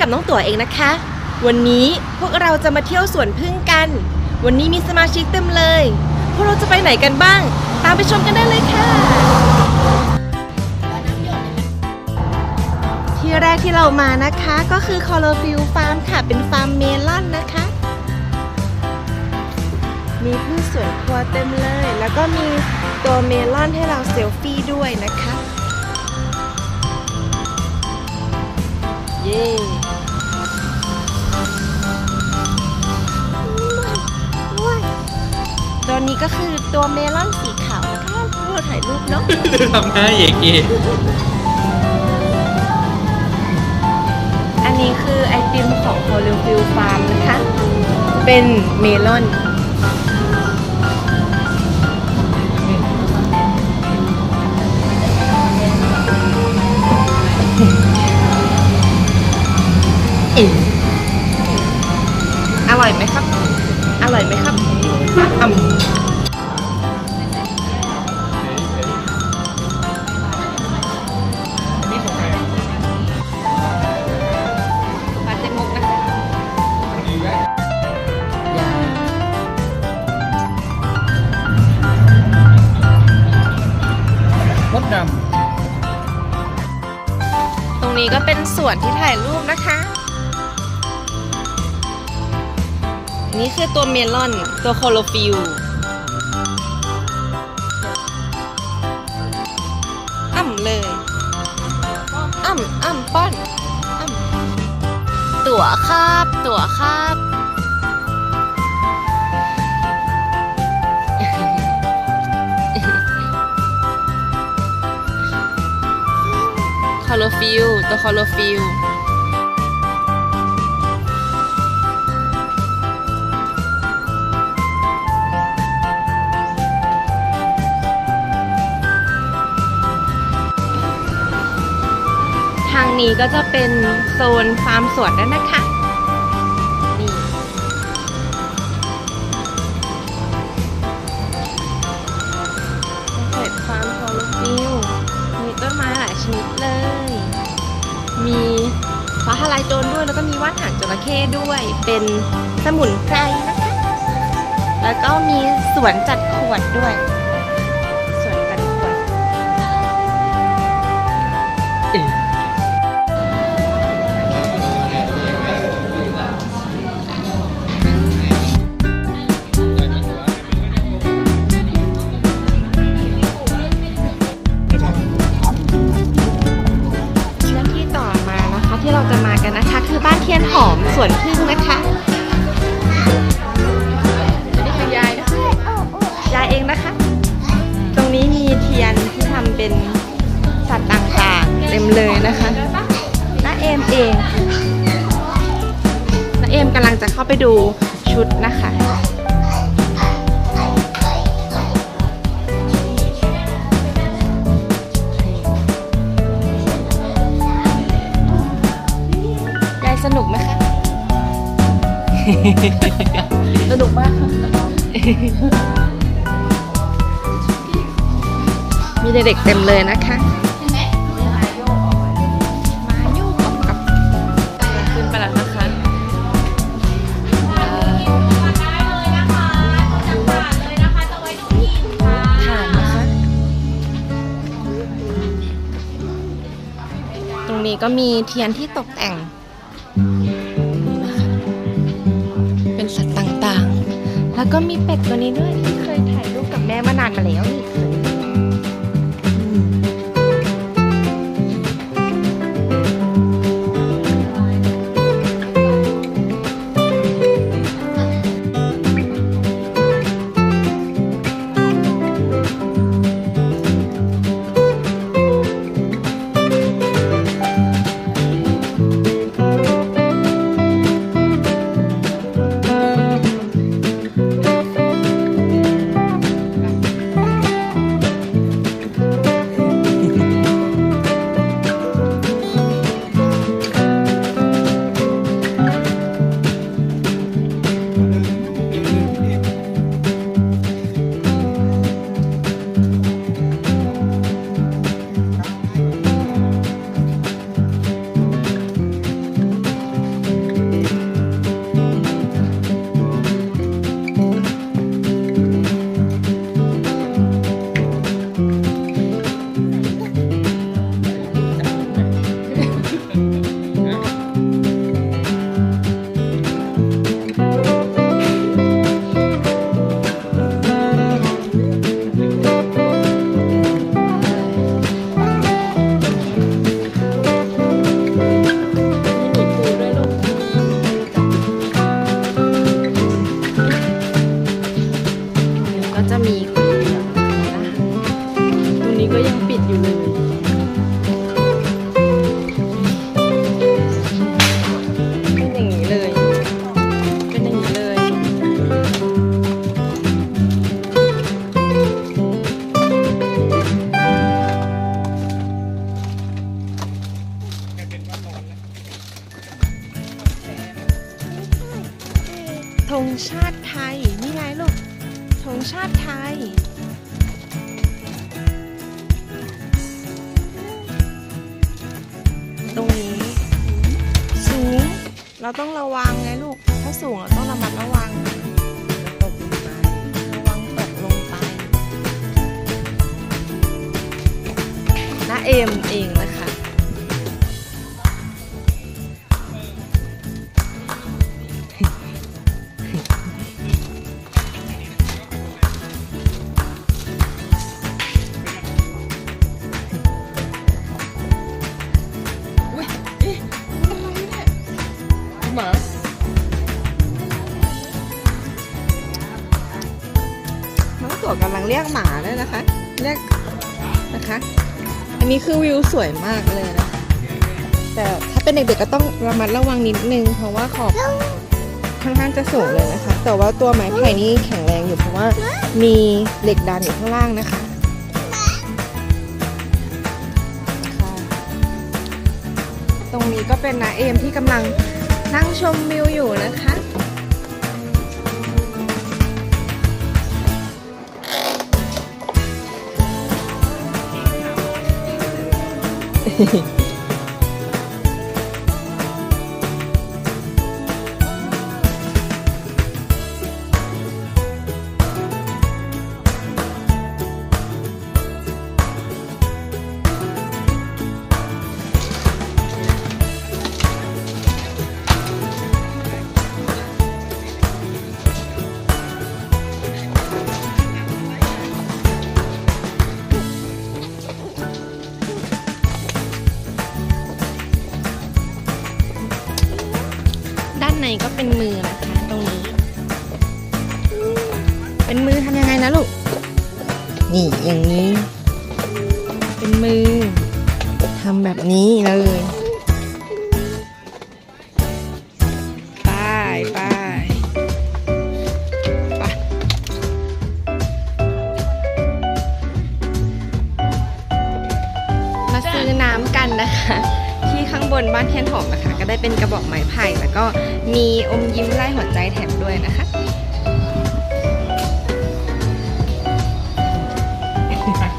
กับน้องตั๋วเองนะคะ วันนี้พวกเราจะมาเที่ยวสวนพึ่งกัน วันนี้มีสมาชิกเต็มเลย พวกเราจะไปไหนกันบ้าง ตามไปชมกันได้เลยค่ะ ที่แรกที่เรามานะคะก็คือคอร์ฟิลฟาร์มค่ะ เป็นฟาร์มเมลอนนะคะ มีพืชสวนครัวเต็มเลย แล้วก็มีตัวเมลอนให้เราเซลฟี่ด้วยนะคะเตัวนี้ก็คือตัวเมลอนสีขาวนะคะเราถ่ายรูปเนาะทำหน้าเอกเอกอันนี้คือไอติมของโฮลิฟิลฟาร์มนะคะ เป็นเมลอนเอ๋อร่อยไหมครับ อร่อยไหมครับอืม ปลาเต็มมุกนะคะมดดตรงนี้ก็เป็นส่วนที่ถ่ายรูปนะคะ นี่คือตัวเมลอน ตัวโคโลฟิลอ่ำเลย อ่ำอ่ำป้อนอ่ำตั๋วครับ ตั๋วครับคอโลฟิลตัวคอโลฟิล ทางนี้ก็จะเป็นโซนฟาร์มสวนแล้วนะคะนี่เกิดฟาร์มโฮโลฟิลมีต้นไม้หลายชนิดเลย มีฟ้าทลายโจรด้วยแล้วก็มีว่านหางจระเข้ด้วยเป็นสมุนไพรนะคะ แล้วก็มีสวนจัดขวดด้วย สนุกไหมคะ สนุกมากค่ะมีเด็กๆเต็มเลยนะคะมาโยกออกกับขึ้นไปแล้วนะคะถ่านนะคะตรงนี้ก็มีเทียนที่ตกแต่ง แล้วก็มีเป็ดตัวนี้ด้วย ชาติไทย นี่ไงลูกธงชาติไทย ตรงนี้ สูง เราต้องระวังไงลูก ถ้าสูงเราต้องระมัดระวังตกลงไประวังตกลงไปน้าเอ็มเองนะค เรียกหมาด้วยนะคะ เรียกนะคะ อันนี้คือวิวสวยมากเลยนะแต่ถ้าเป็นเด็กๆก็ต้องระมัดระวังนิดนึง เพราะว่าขอบค่อนข้างจะสูงเลยนะคะ แต่ว่าตัวไม้ไผ่นี่แข็งแรงอยู่เพราะว่ามีเหล็กดันอยู่ข้างล่างนะคะตรงนี้ก็เป็นนาเอมที่กำลังนั่งชมวิวอยู่นะคะ ด้ บนบ้านเทียนหอมนะคะ ก็ได้เป็นกระบอกไม้ไผ่แล้วก็มีอมยิ้มไล่หัวใจแถมด้วยนะคะ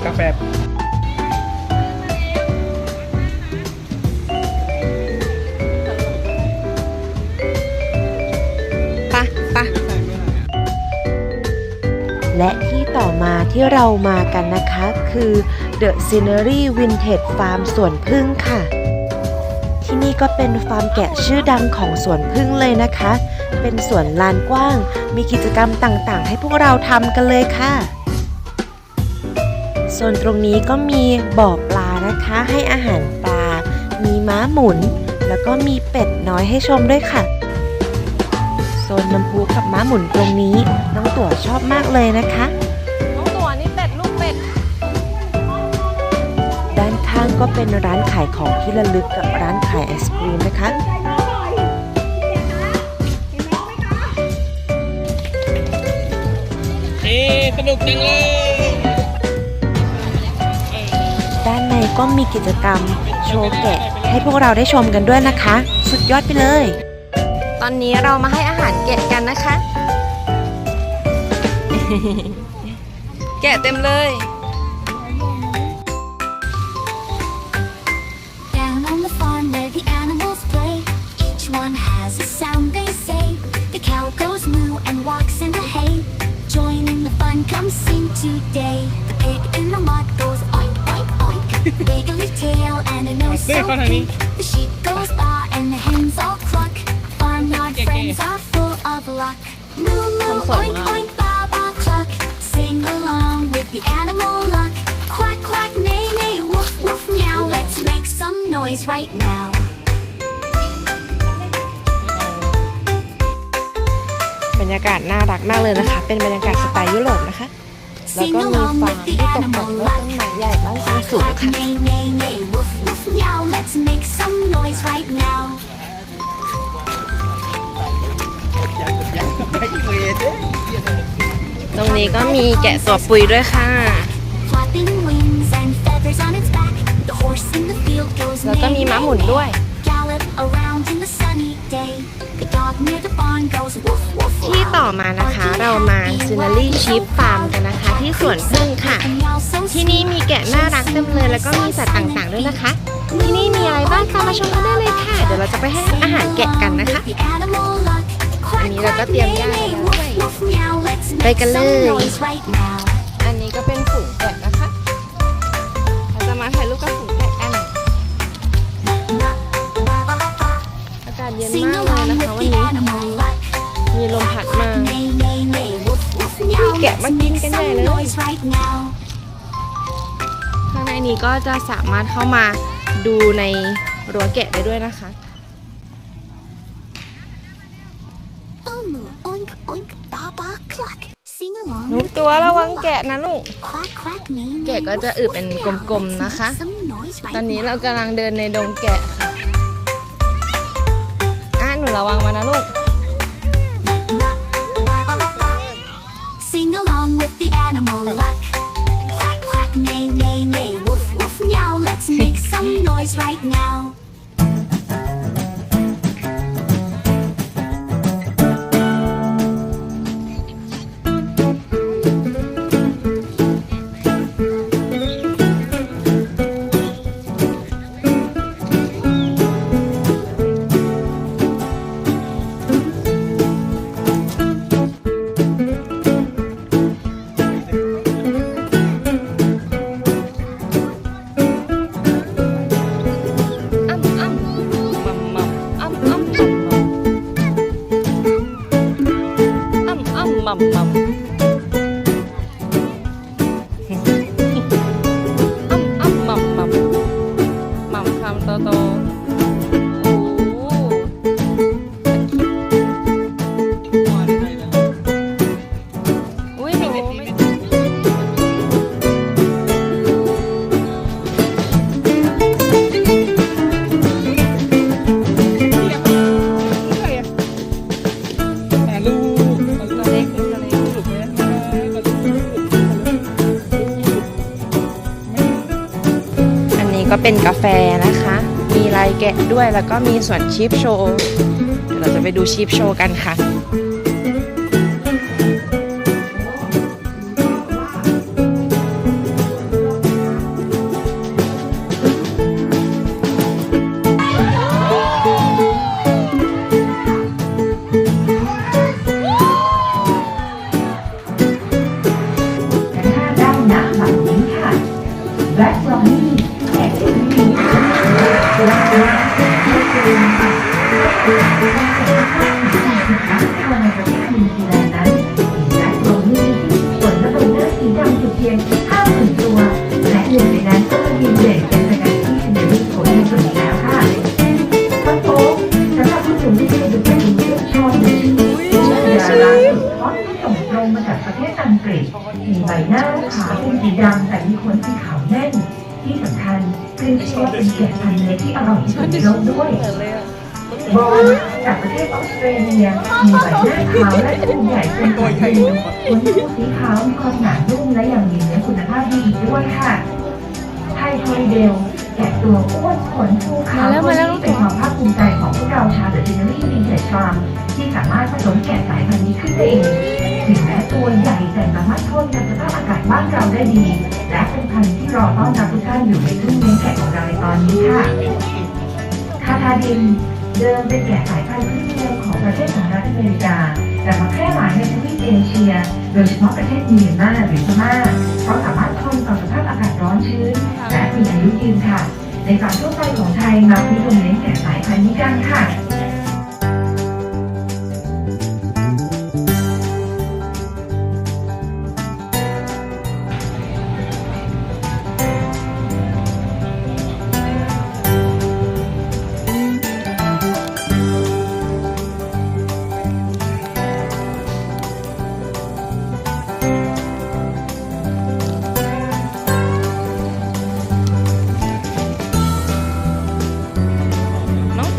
กาแฟปะปะและที่ต่อมาที่เรามากันนะคะ คือ The Scenery Vintage Farm สวนพึ่งค่ะที่นี่ ก็เป็นฟาร์มแกะชื่อดังของสวนพึ่งเลยนะคะ เป็นสวนลานกว้าง มีกิจกรรมต่างๆ ให้พวกเราทำกันเลยค่ะ ส่วนตรงนี้ก็มีบ่อปลานะคะ ให้อาหารปลา มีม้าหมุน แล้วก็มีเป็ดน้อยให้ชมด้วยค่ะโซนน้ำพุกับม้าหมุนตรงนี้ น้องตั๋วชอบมากเลยนะคะ ก็เป็นร้านขายของที่ระลึกกับร้านขายไอศกรีมนะคะเอ๊ะสนุกจังเลย ด้านในก็มีกิจกรรมโชว์แกะ ให้พวกเราได้ชมกันด้วยนะคะ สุดยอดไปเลย ตอนนี้เรามาให้อาหารแกะกันนะคะ แกะเต็มเลย today. The pig in the mud goes oink oink oink. Wiggly tail and a nose so pink. The sheep goes baa and the hens all cluck. Farmyard friends are full of luck. Moo moo oink oink baa baa cluck. Sing along with the animal luck. Quack quack neigh neigh woof woof meow. Let's make some noise right now. บรรยากาศน่ารักมากเลยนะคะ เป็นบรรยากาศสไตล์ยุโรปนะคะ แล้ว Sing ก็มี along ฟาร์ with ม the ที่ตกแต่ง animal ด้วยต้น luck. ไม้ใหญ่บ้านสูง Quack สูง quack ค่ะ neigh neigh neigh woof woof meow. Let's make some noise right now. ตรงนี้ก็มีแกะตัวปุยด้วยค่ะ Flapping wings and feathers on its back. The horse in the field goes แล้วก็มี neigh, ม้า neigh, หมุน neigh. ด้วย Gallop around in the sunny day. The dog near the barn goes woof woof ที่ต่อมานะคะ เรามาซินารีชีฟฟาร์มกันนะคะ ที่สวนพึ่งค่ะ ที่นี่มีแกะน่ารักเต็มเลยแล้วก็มีสัตว์ต่างๆด้วยนะคะ ที่นี่มีอะไรบ้างตามมาชมกันได้เลยค่ะ เดี๋ยวเราจะไปให้อาหารแกะกันนะคะอันนี้เราก็เตรียมย่างไว้ด้วยไปกันเลยยอันนี้ก็เป็นฝูงแกะนะคะเราจะมาถ่ายรูปกับฝูงแกะกันอากาศเย็น Sing มากเลย along นะคะ with วัน the นี้ animal luck. มีลมพัดมา กะมากินกันใหญ่เลย Some noise right now. ข้างในนี้ก็จะสามารถเข้ามาดูในรั้วแกะได้ด้วยนะคะ Um, oink, oink, ba, ba, cluck. Sing along หนู with ตัว the ระวัง animal แกะนะลูก luck. Quack, quack, neigh, แกะ neigh, ก็จะ woof, อึ woof, เป็น meow. กลม Let's ๆนะคะ make some noise right ตอนนี้ now. เรากำลังเดินในดงแกะค่ะอะหนูระวังมานะลูก animal luck. Quack, quack, neigh, neigh, neigh, woof, woof, meow. Let's make some noise right now. ก็เป็นกาแฟนะคะ มีลายแกะด้วยแล้วก็มีส่วนชีฟโชว์ เดี๋ยวเราจะไปดูชีฟโชว์กันค่ะ มีใบหน้าขาวเป็นสีดำแต่มีขนสีขาวแน่น ที่สำคัญคือเชื่อว่าเป็นแกะพันธุ์เล็กที่อร่อยที่สุดในโลกด้วย บอลจากประเทศออสเตรเลียมีใบหน้าขาวและตัวใหญ่เป็นตัวใหญ่ขนฟูสีขาวมีความหนานุ่มและยังมีเนื้อคุณภาพดีอีกด้วยค่ะไทยทอริเดลแกะตัวอ้วนขนฟูขาวมาแล้วมาแล้วที่เป็นความภาคภูมิใจของพวกเราชาวเดอะจินเนอรี่วินเทจฟาร์มที่สามารถผสมแกะสายพันธุ์นี้ขึ้นเองถึงแม้ตัวใหญ่แต่สามารถทนกับสภาพอากาศบ้านเราได้ดี และเป็นพันธุ์ที่รอต้อนรับทุกท่านอยู่ในทุ่งเลี้ยงแกะของเราในตอนนี้ค่ะคาทาดิน เดิมเป็นแก่สายพันธุ์พื้นเมืองของประเทศสหรัฐอเมริกา แต่มาแพร่หลายในทวีปเอเชีย โดยเฉพาะประเทศเมียนมาหรือพม่าเพราะสามารถทนต่อสภาพอากาศร้อนชื้น และมีอายุยืนค่ะ ในฝั่งทั่วไปของไทยมักนิยมเลี้ยงแก่สายพันธุ์นี้กันค่ะ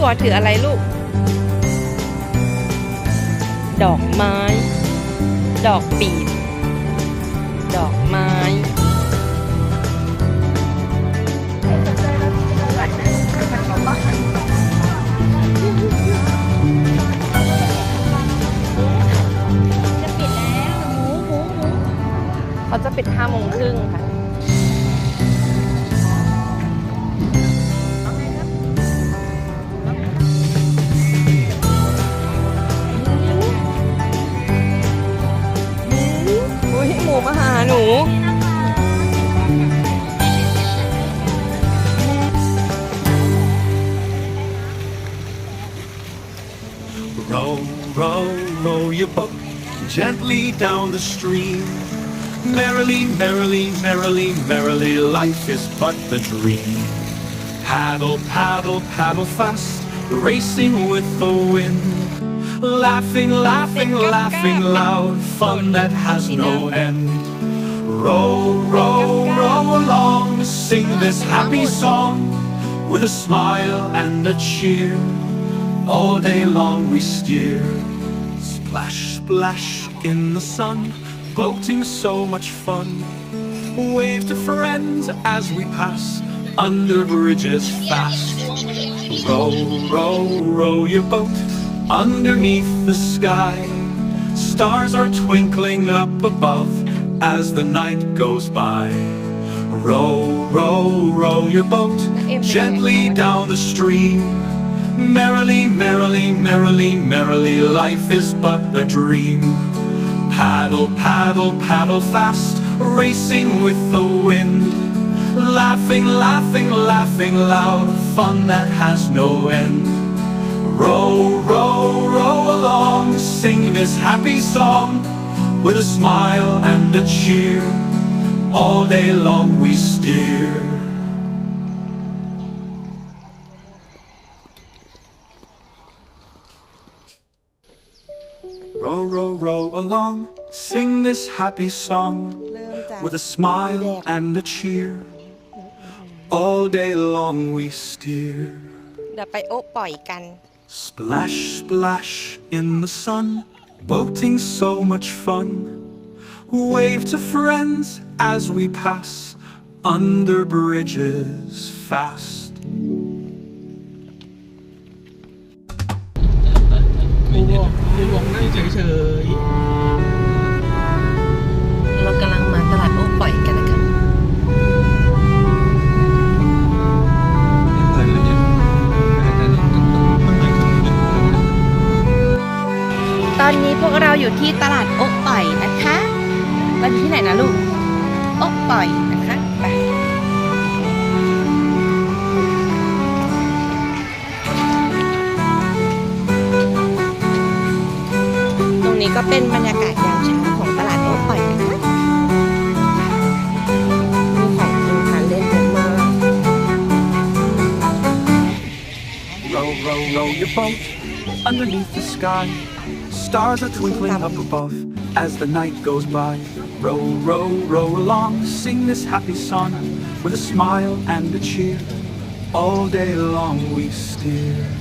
บัวถืออะไรลูก ดอกไม้ ดอกปีบดอกไม้เขาจะปิดห้าโมงครึ่งค่ะ หนู Row, row, row your boat gently down the stream. Merrily, merrily, merrily, merrily, life is but the dream. Paddle, paddle, paddle fast, racing with the wind. Laughing, laughing, laughing loud, fun that has no end. Row, row, row along, sing this happy song with a smile and a cheer. All day long we steer. Splash, splash in the sun, boating so much fun. Wave to friends as we pass under bridges fast. Row, row, row your boat underneath the sky. Stars are twinkling up above as the night goes by. Row, row, row your boat gently down the stream. Merrily, merrily, merrily, merrily, life is but a dream. Paddle, paddle, paddle fast, racing with the wind. Laughing, laughing, laughing loud, fun that has no end. Row, row, row along, sing this happy song with a smile and a cheer. All day long we steer. Row, row, row along, sing this happy song เริ่มจาก with a smile and a cheer. All day long we steer. เดี๋ยวไปโอ๊ปล่อยกัน Splash, splash in the sun, boating so much fun. Wave to friends as we pass under bridges fast. ไม่วงไม่วงนั่งเฉย อนนี้พวกเราอยู่ที่ตลาดโอ๊ปล่อยนะคะเราอยู่ที่ไหนนะลูกโอ๊ปล่อยนะคะไปตรงนี้ก็เป็นบรรยากาศยามเช้าของตลาดโอ๊ปล่อยนะคะมีของกินทานเล่นเยอะมาก Row, row, row your boat underneath the sky. Stars are twinkling up above as the night goes by. Row, row, row along, sing this happy song with a smile and a cheer. All day long we steer.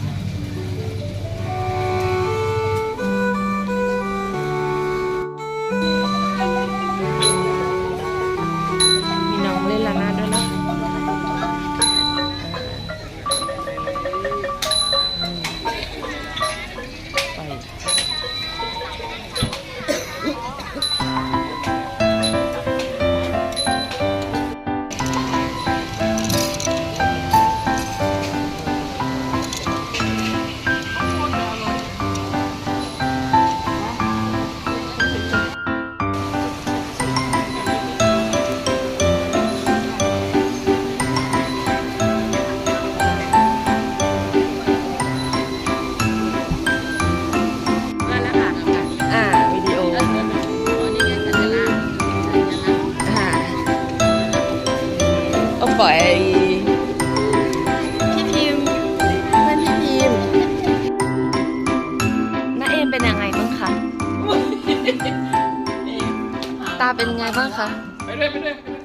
าเป็นไงบ้างคะ ไปเลยไปเลยไปเลย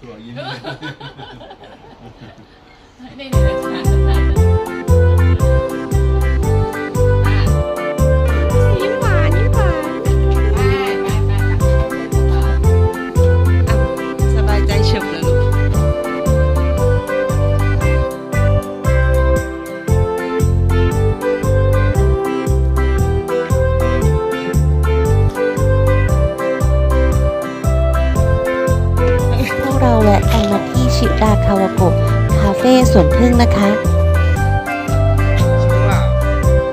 ตัวยิ้มเลยยิ้ ดาคาวาโกะคาเฟ่สวนพึ่งนะคะชิวา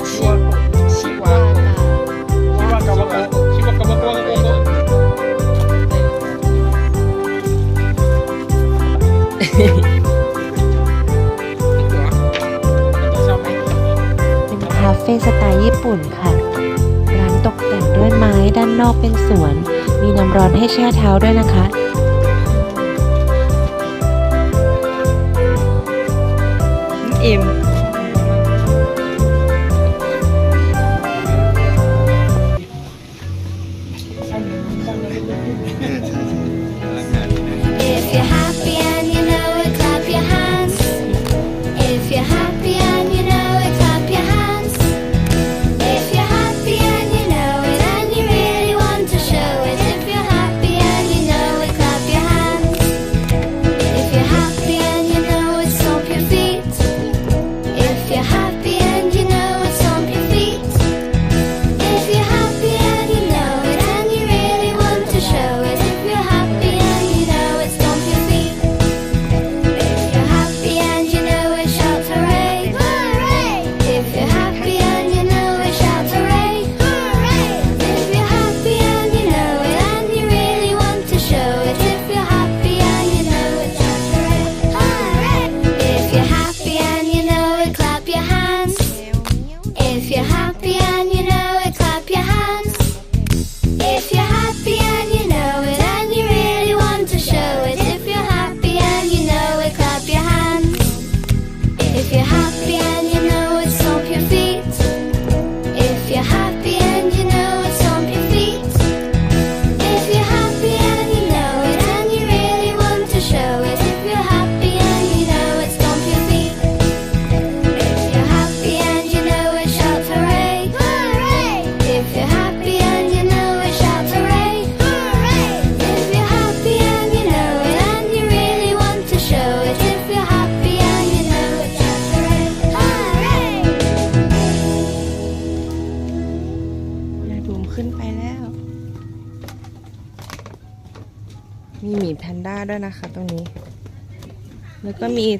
ชิวาชิวากาวกชิวากาวะโกะโกะชอบไมเป็นคาเฟ่สไตล์ญี่ปุ่นค่ะด้านนอกเป็นสวน มีน้ำร้อนให้แช่เท้าด้วยนะคะ อิ่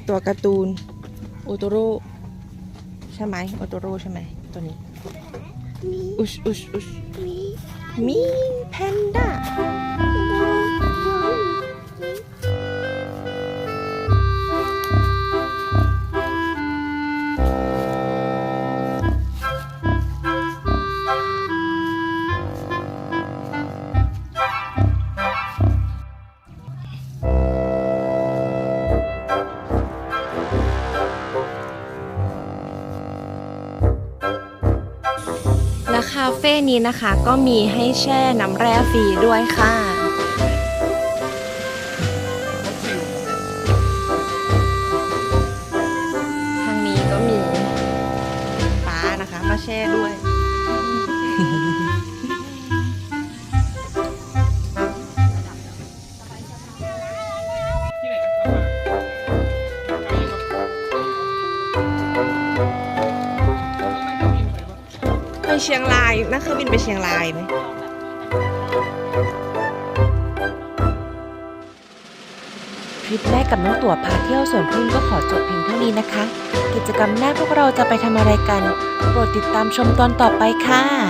แล้วก็มีตัวการ์ตูนโอโตโร่ใช่ไหมโอโตโร่ใช่ไหมตัวนี้อุชอุชอุชมีแพนด้า นี้นะคะ ก็มีให้แช่น้ำแร่ฟรีด้วยค่ะ ชียงรายนั่งเครื่องบินไปเชียงรายไหมทริปแรกกับน้องตั๋วพาเที่ยวสวนพึ่งก็ขอจบเพียงเท่านี้นะคะ กิจกรรมหน้าพวกเราจะไปทำอะไรกัน โปรดติดตามชมตอนต่อไปค่ะ